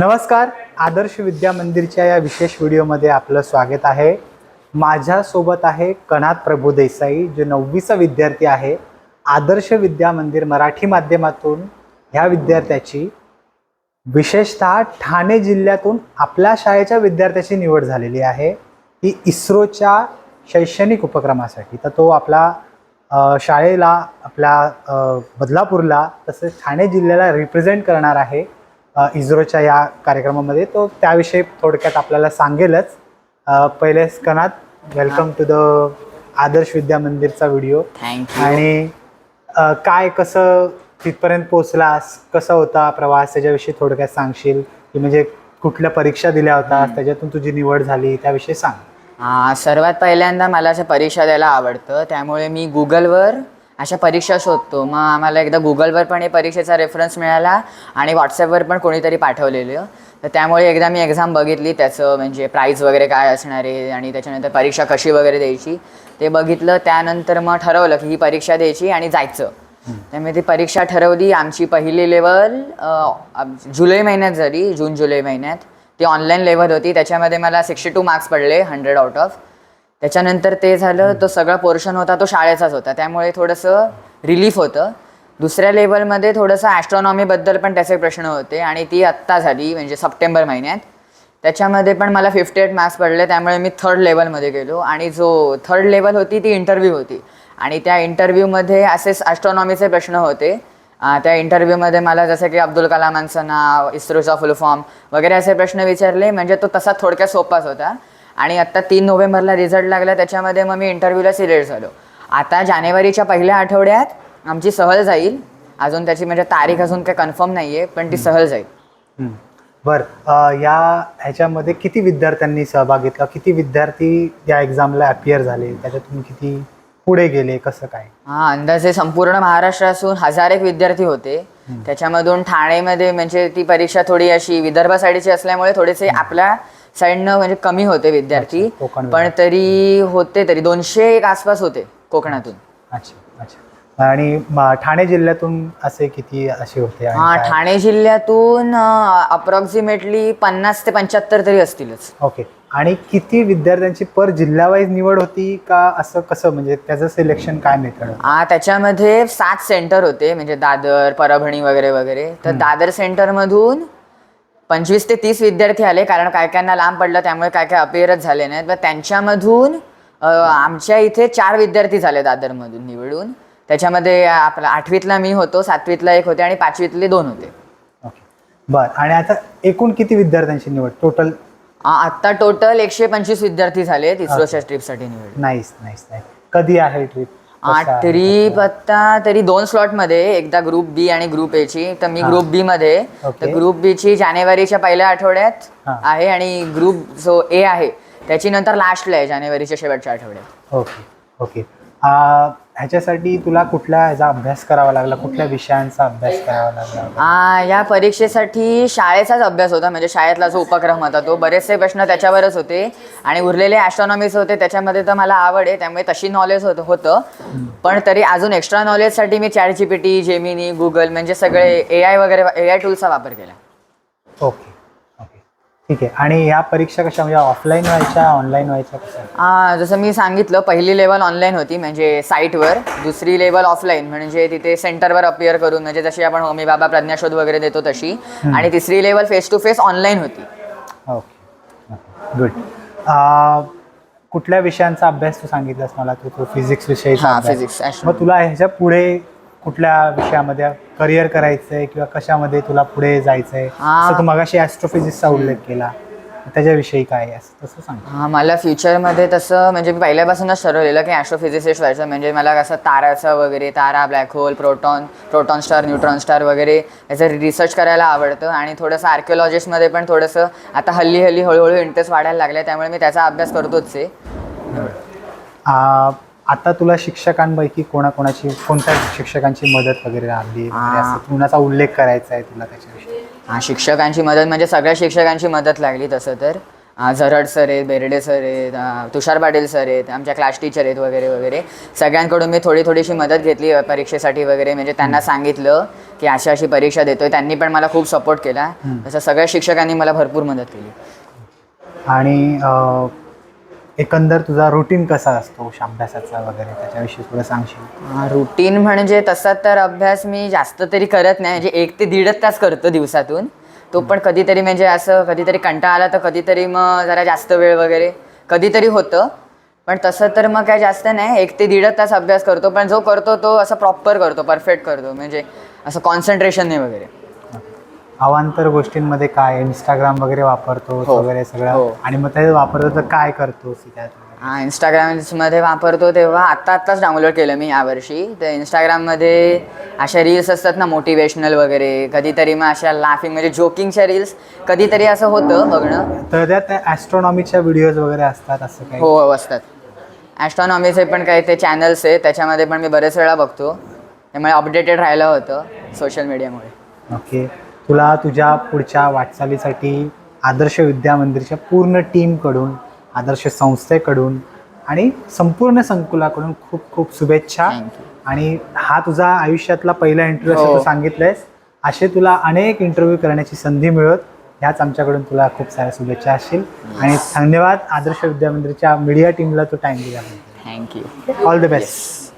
नमस्कार आदर्श विद्या मंदिरच्या या विशेष व्हिडिओमध्ये आपलं स्वागत आहे. माझ्यासोबत आहे कणात प्रभू देसाई जो नववीचा विद्यार्थी आहे. आदर्श विद्या मंदिर मराठी माध्यमातून ह्या विद्यार्थ्याची विशेषतः ठाणे जिल्ह्यातून आपल्या शाळेच्या विद्यार्थ्याची निवड झालेली आहे. ती इस्रोच्या शैक्षणिक उपक्रमासाठी. तर तो आपला शाळेला आपल्या बदलापूरला तसेच ठाणे जिल्ह्याला रिप्रेझेंट करणार आहे. इस्रोच्या या कार्यक्रमामध्ये. तो त्याविषयी थोडक्यात आपल्याला सांगेलच. पहिले कनात welcome to the Adarsh Vidya मंदिरचा video आणि काय कसं तिथपर्यंत पोचलास कसा होता प्रवास? त्याच्याविषयी थोडक्यात सांगशील? की म्हणजे कुठल्या परीक्षा दिल्या होत्या? त्याच्यातून तुझी निवड झाली त्याविषयी सांग. सर्वात पहिल्यांदा मला अशा परीक्षा द्यायला आवडतं. त्यामुळे मी गुगलवर अशा परीक्षा शोधतो. मग आम्हाला एकदा गुगलवर पण हे परीक्षेचा रेफरन्स मिळाला आणि व्हॉट्सअपवर पण कोणीतरी पाठवलेलं. तर त्यामुळे एकदा मी एक्झाम बघितली त्याचं म्हणजे प्राईज वगैरे काय असणार आहे आणि त्याच्यानंतर परीक्षा कशी वगैरे द्यायची ते बघितलं. त्यानंतर मग ठरवलं की ही परीक्षा द्यायची आणि जायचं. त्यामुळे ती परीक्षा ठरवली. आमची पहिली लेवल जुलै महिन्यात झाली जून जुलै महिन्यात. ती ऑनलाईन लेवल होती. त्याच्यामध्ये मला सिक्स्टी टू मार्क्स पडले हंड्रेड आउट ऑफ त्याच्यानंतर ते झालं तो सगळा पोर्शन होता तो शाळेचाच होता. त्यामुळे थोडंसं रिलीफ होतं. दुसऱ्या लेवलमध्ये थोडंसं ॲस्ट्रॉनॉमीबद्दल पण त्याचे प्रश्न होते आणि ती आत्ता झाली म्हणजे सप्टेंबर महिन्यात. त्याच्यामध्ये पण मला फिफ्टी एट मार्क्स पडले त्यामुळे मी थर्ड लेवलमध्ये गेलो. आणि जो थर्ड लेवल होती ती इंटरव्ह्यू होती. आणि त्या इंटरव्ह्यूमध्ये असेच ॲस्ट्रॉनॉमीचे प्रश्न होते. त्या इंटरव्ह्यूमध्ये मला जसं की अब्दुल कलामांचं नाव इस्रोचा फुल फॉर्म वगैरे असे प्रश्न विचारले. म्हणजे तो तसा थोडक्यात सोपाच होता. आणि आत्ता तीन नोव्हेंबरला रिझल्ट लागला त्याच्यामध्ये मग मी इंटरव्ह्यूला सिलेक्ट झालो. आता जानेवारीच्या पहिल्या आठवड्यात आमची सहल जाईल. अजून त्याची म्हणजे तारीख अजून काही कन्फर्म नाही आहे पण ती सहल जाईल. बर या ह्याच्यामध्ये किती विद्यार्थ्यांनी सहभाग घेतला? किती विद्यार्थी या एक्झामला अपियर झाले? त्याच्यातून किती पुढे गेले? कसं काय? हा अंदाजे संपूर्ण महाराष्ट्रातून हजार एक विद्यार्थी होते. त्याच्यामधून ठाणेमध्ये म्हणजे ती परीक्षा थोडी अशी विदर्भ साईडची असल्यामुळे थोडेसे आपल्या साईडनं म्हणजे कमी होते विद्यार्थी. कोकण पण तरी होते तरी. दोनशे एक आसपास होते कोकणातून. अच्छा अच्छा. आणि ठाणे जिल्ह्यातून असे किती असे होते हा? ठाणे जिल्ह्यातून अप्रॉक्सिमेटली पन्नास ते पंच्याहत्तर तरी असतीलच. ओके. आणि किती विद्यार्थ्यांची पर जिल्हावाईज निवड होती का असं कसं म्हणजे त्याचं सिलेक्शन काय मेथड आ, त्याच्यामध्ये सात सेंटर होते म्हणजे दादर परभणी वगैरे वगैरे. तर दादर सेंटरमधून पंचवीस ते तीस विद्यार्थी आले कारण काय कायना लांब पडलं त्यामुळे काय काय अपेअरच झाले नाहीत. पण त्यांच्यामधून आमच्या इथे चार विद्यार्थी झाले दादरमधून निवडून. त्याच्यामध्ये आपला आठवीतला मी होतो सातवीतला एक होते आणि पाचवीतले दोन होते. ओके बर. आणि आता एकूण किती विद्यार्थ्यांची निवड? टोटल आ, आत्ता टोटल एकशे पंचवीस विद्यार्थी झाले इस्रोच्या ट्रिपसाठी निवड नाईस कधी आहे ट्रिप ट्रिप आता तरी दोन स्लॉटमध्ये एकदा ग्रुप बी आणि ग्रुप ए ची. तर मी ग्रुप बी मध्ये. तर ग्रुप बी ची जानेवारीच्या पहिल्या आठवड्यात. आहे आणि ग्रुप जो ए आहे त्याची नंतर लास्टला आहे जानेवारीच्या शेवटच्या आठवड्यात. ओके ओके आ, ह्याच्यासाठी तुला कुठल्या ह्याचा अभ्यास करावा लागला? कुठल्या विषयांचा अभ्यास करावा लागला? आ, या परीक्षेसाठी शाळेचाच अभ्यास होता. म्हणजे शाळेतला जो उपक्रम होता तो बरेचसे प्रश्न त्याच्यावरच होते. आणि उरलेले ॲस्ट्रॉनॉमीच होते त्याच्यामध्ये तर मला आवड आहे. त्यामुळे तशी नॉलेज होतं होतं. पण तरी अजून एक्स्ट्रा नॉलेजसाठी मी chat G P T Gemini Google म्हणजे सगळे ए आय वगैरे ए आय टूलचा वापर केला. ओके. ठीक आहे. आणि ह्या परीक्षा कशा म्हणजे ऑफलाईन व्हायच्या ऑनलाईन व्हायच्या कशा? आ, जसं मी सांगितलं पहिली लेवल ऑनलाईन होती म्हणजे साईटवर दुसरी लेवल ऑफलाईन म्हणजे तिथे सेंटरवर अपिअर करून म्हणजे जशी आपण होमी बाबा प्रज्ञाशोध वगैरे देतो तशी. आणि तिसरी level face to face online होती ओके गुड कुठल्या विषयांचा अभ्यास तू सांगितलास मला? तू तो फिजिक्स हा अभ्यास. फिजिक्स मग तुला ह्याच्या पुढे कुठल्या विषयामध्ये करिअर करायचंय किंवा कशामध्ये तुला पुढे जायचंय? हा. असं तू मगाशी ॲस्ट्रोफिजिक्सचा उल्लेख केला. त्याच्याविषयी काय आहे असं तसं सांग. हा मला फ्युचरमध्ये तसं म्हणजे मी पहिल्यापासूनच ठरवलेलं की ॲस्ट्रोफिजिसिस्ट व्हायचं. म्हणजे मला कसं ताराचं वगैरे तारा black hole proton proton star neutron star वगैरे याचं रिसर्च करायला आवडतं. आणि थोडंसं आर्किओलॉजिस्टमध्ये पण थोडंसं आता हल्ली हल्ली हळूहळू इंटरेस्ट वाढायला लागला त्यामुळे मी त्याचा अभ्यास करतोच आहे. आता तुला शिक्षकांपैकी कोणाकोणाची कोणत्या शिक्षकांची मदत वगैरे लागली म्हणजे असं कुणाचा उल्लेख करायचा आहे तुला त्याच्याविषयी? हा शिक्षकांची मदत म्हणजे सगळ्या शिक्षकांची मदत लागली तसं तर. झरड सर आहेत बेर्डे सर आहेत तुषार पाटील सर आहेत आमच्या क्लास टीचर आहेत वगैरे वगैरे. सगळ्यांकडून मी थोडी थोडीशी मदत घेतली परीक्षेसाठी वगैरे. म्हणजे त्यांना सांगितलं की अशी अशी परीक्षा देतोय. त्यांनी पण मला खूप सपोर्ट केला. तसं सगळ्या शिक्षकांनी मला भरपूर मदत केली. आणि एकंदर तुझा रुटीन कसा असतो अभ्यासाचा वगैरे? त्याच्याविषयी थोडं सांगशील? रुटीन म्हणजे तसा तर अभ्यास मी जास्त तरी करत नाही. म्हणजे एक ते दीडच तास करतो दिवसातून. तो पण कधीतरी म्हणजे असं कधीतरी कंटाळा आला तर कधीतरी मग जरा जास्त वेळ वगैरे कधीतरी होतं. पण तसं तर मग काय जास्त नाही. एक ते दीडच तास अभ्यास करतो. पण जो करतो तो असं प्रॉपर करतो परफेक्ट करतो. म्हणजे असं कॉन्सन्ट्रेशन नाही वगैरे. अवांतर गोष्टींमध्ये काय इंस्टाग्राम वगैरे वापरतो हो. वगैरे सगळं? हो. आणि मग ते वापरतो तर काय त्यात? हा इंस्टाग्राममध्ये वापरतो तेव्हा आत्ता आत्ताच डाउनलोड केलं मी यावर्षी तर इंस्टाग्राममध्ये अशा रील्स असतात ना मोटिवेशनल वगैरे कधीतरी मग अशा लाफिंग म्हणजे जोकिंगच्या रील्स कधीतरी असं होतं बघणं. तर त्यात ॲस्ट्रॉनॉमीच्या व्हिडिओज वगैरे असतात असं काही? हो हो असतात. ॲस्ट्रॉनॉमीचे पण काही ते चॅनल्स आहे त्याच्यामध्ये पण मी बरेच वेळा बघतो. त्यामुळे अपडेटेड राहायला होतं सोशल मीडियामुळे ओके तुला तुझ्या पुढच्या वाटचालीसाठी आदर्श विद्या मंदिरच्या पूर्ण टीमकडून आदर्श संस्थेकडून आणि संपूर्ण संकुलाकडून खूप खूप शुभेच्छा. आणि हा तुझा आयुष्यातला पहिला इंटरव्ह्यू असं हो. तू सांगितलंयस असे तुला अनेक इंटरव्ह्यू करण्याची संधी मिळत ह्याच आमच्याकडून तुला खूप साऱ्या शुभेच्छा असतील. आणि धन्यवाद आदर्श विद्या मंदिरच्या मीडिया टीमला तू टाइम दिल्याबद्दल. Thank you all the best